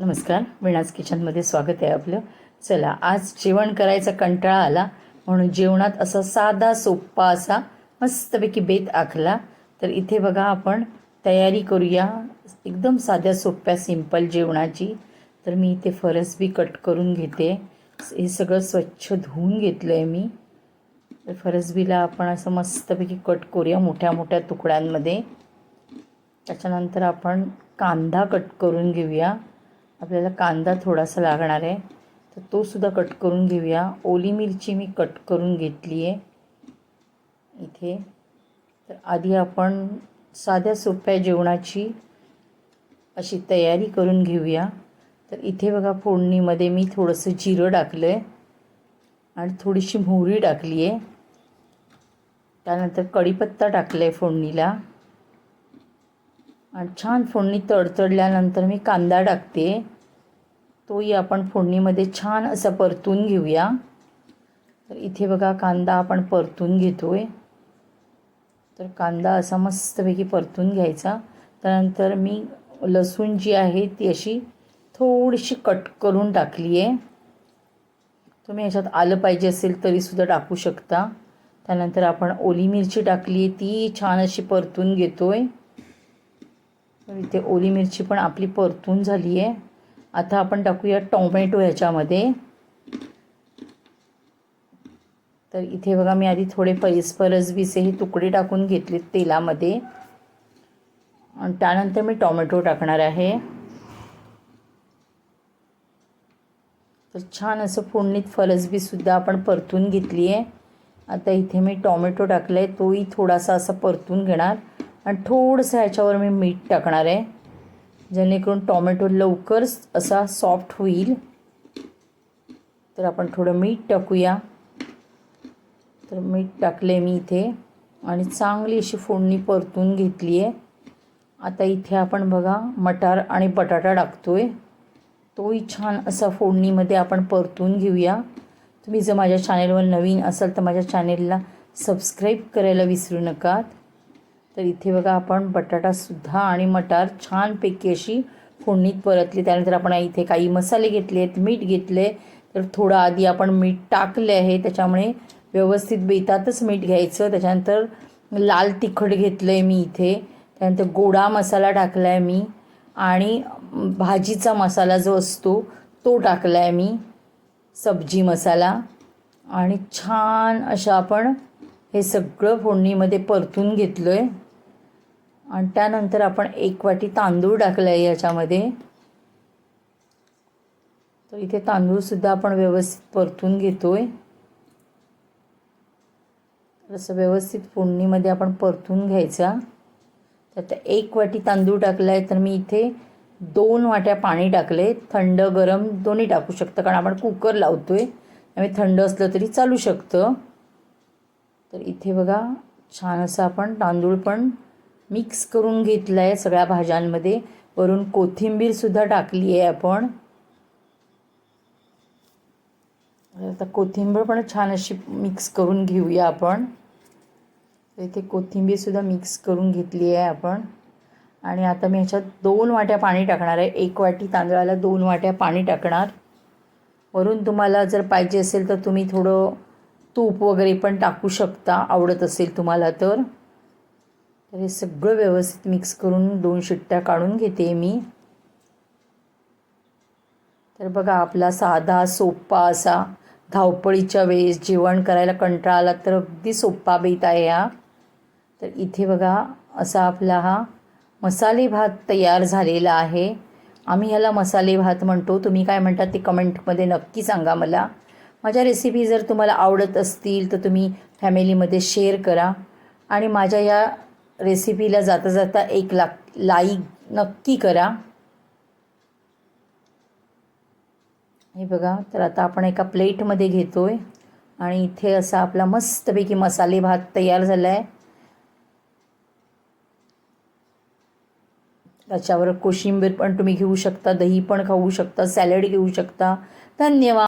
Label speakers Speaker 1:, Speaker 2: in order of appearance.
Speaker 1: नमस्कार विणाज किचनमध्ये स्वागत आहे आपलं. चला आज जेवण करायचा कंटाळा आला म्हणून जेवणात असा साधा सोप्पा असा मस्तपैकी बेत आखला. तर इथे बघा आपण तयारी करूया एकदम साध्या सोप्या सिंपल जेवणाची. तर मी इथे फरसबी कट करून घेते. हे सगळं स्वच्छ धुवून घेतलं आहे मी. तर फरसबीला आपण असं मस्तपैकी कट करूया मोठ्या मोठ्या तुकड्यांमध्ये. त्याच्यानंतर आपण कांदा कट करून घेऊया. आपल्याला कांदा थोडासा लागणार आहे. तर तोसुद्धा कट करून घेऊया. ओली मिरची मी कट करून घेतली आहे. इथे. तर आधी आपण साध्या सोप्या जेवणाची अशी तयारी करून घेऊया. तर इथे बघा फोडणीमध्ये मी थोडंसं जिरं टाकलं आहे आणि थोडीशी मोहरी टाकली आहे त्यानंतर कढीपत्ता टाकला आहे फोडणीला. आणि छान फोडणी तडतडल्यानंतर मी कांदा टाकते. तोही आपण फोडणीमध्ये छान असा परतून घेऊया. तर इथे बघा कांदा आपण परतून घेतो आहे तर कांदा असा मस्तपैकी परतून घ्यायचा. त्यानंतर मी लसूण जी आहे ती अशी थोडीशी कट करून टाकली आहे. तुम्ही ह्याच्यात आलं पाहिजे असेल तरीसुद्धा टाकू शकता. त्यानंतर आपण ओली मिरची टाकली आहे ती छान अशी परतून घेतो आहे तर इथे ओली मिरची पण आपली परतून झाली आहे आता आपण टाकूया टोमॅटो ह्याच्यामध्ये तर इथे बघा मी आधी थोडे पैस परसबीचे हे तुकडे टाकून घेतले तेलामध्ये. आणि त्यानंतर मी टोमॅटो टाकणार आहे. तर छान असं फोडणीत फरसबीसुद्धा आपण परतून घेतली आहे आता इथे मी टॉमॅटो टाकला आहे तोही थोडासा असा परतून घेणार. आणि थोडंसं ह्याच्यावर मी मीठ टाकणार आहे. जेणेकरून टॉमॅटो लवकर असा सॉफ्ट होईल. तर आपण थोडं मीठ टाकूया. तर मीठ टाकले मी इथे. आणि चांगली अशी फोडणी परतून घेतली आहे. आता इथे आपण बघा मटार आणि बटाटा टाकतो आहे तोही छान असा फोडणीमध्ये आपण परतून घेऊया. तुम्ही जर माझ्या चॅनेलवर नवीन असाल तर माझ्या चॅनेलला सबस्क्राईब करायला विसरू नका तर इथे बघा आपण बटाटासुद्धा आणि मटार छानपैकी अशी फोडणीत परतली. त्यानंतर आपण इथे काही मसाले घेतले आहेत मीठ घेतले. तर थोडं आधी आपण मीठ टाकले आहे त्याच्यामुळे व्यवस्थित बेतातच मीठ घ्यायचं. त्याच्यानंतर लाल तिखट घेतलं आहे मी इथे. त्यानंतर गोडा मसाला टाकला आहे मी. आणि भाजीचा मसाला जो असतो तो टाकला आहे मी. सब्जी मसाला. आणि छान अशा आपण हे सगळं फोडणीमध्ये परतून घेतलं आहे आणि त्यानंतर आपण एक वाटी तांदूळ टाकला आहे याच्यामध्ये. तर इथे तांदूळसुद्धा आपण व्यवस्थित परतून घेतो आहे असं व्यवस्थित फोडणीमध्ये आपण परतून घ्यायचा. तर एक वाटी तांदूळ टाकला आहे तर मी इथे दोन वाट्या पाणी टाकले थंड गरम दोन्ही टाकू शकतं कारण आपण कुकर लावतो आहे त्यामुळे थंड असलं तरी चालू शकतं. तर इथे बघा छान असं आपण तांदूळ पण मिक्स करून घेतलं आहे सगळ्या भाज्यांमध्ये. वरून कोथिंबीरसुद्धा टाकली आहे आपण. आता कोथिंबीर पण छान अशी मिक्स करून घेऊया आपण. इथे कोथिंबीरसुद्धा मिक्स करून घेतली आहे आपण. आणि आता मी ह्याच्यात दोन वाट्या पाणी टाकणार आहे. एक वाटी तांदळाला दोन वाट्या पाणी टाकणार. वरून तुम्हाला जर पाहिजे असेल तर तुम्ही थोडं तूप वगैरे पण टाकू शकता. आवडत असेल तुम्हाला तर. तर हे सगळं व्यवस्थित मिक्स करून दोन शिट्ट्या काढून घेते मी. तर बघा आपला साधा सोप्पा असा धावपळीच्या वेळेस जेवण करायला कंटाळा आला तर अगदी सोप्पा बेत आहे हा. तर इथे बघा असा आपला हा मसाले भात तयार झालेला आहे. आम्ही ह्याला मसाले भात म्हणतो. तुम्ही काय म्हणतात ते कमेंटमध्ये नक्की सांगा मला. माझ्या रेसिपी जर तुम्हाला आवडत असतील तर तुम्ही फॅमिलीमध्ये शेअर करा. आणि माझ्या या रेसिपीला जाता जाता एक ला लाईक नक्की करा. हे बघा तर आता आपण एका प्लेटमध्ये घेतो आहे आणि इथे असा आपला मस्तपैकी मसाले भात तयार झाला आहे त्याच्यावर कोशिंबीर पण तुम्ही घेऊ शकता दही पण खाऊ शकता सॅलड घेऊ शकता. धन्यवाद!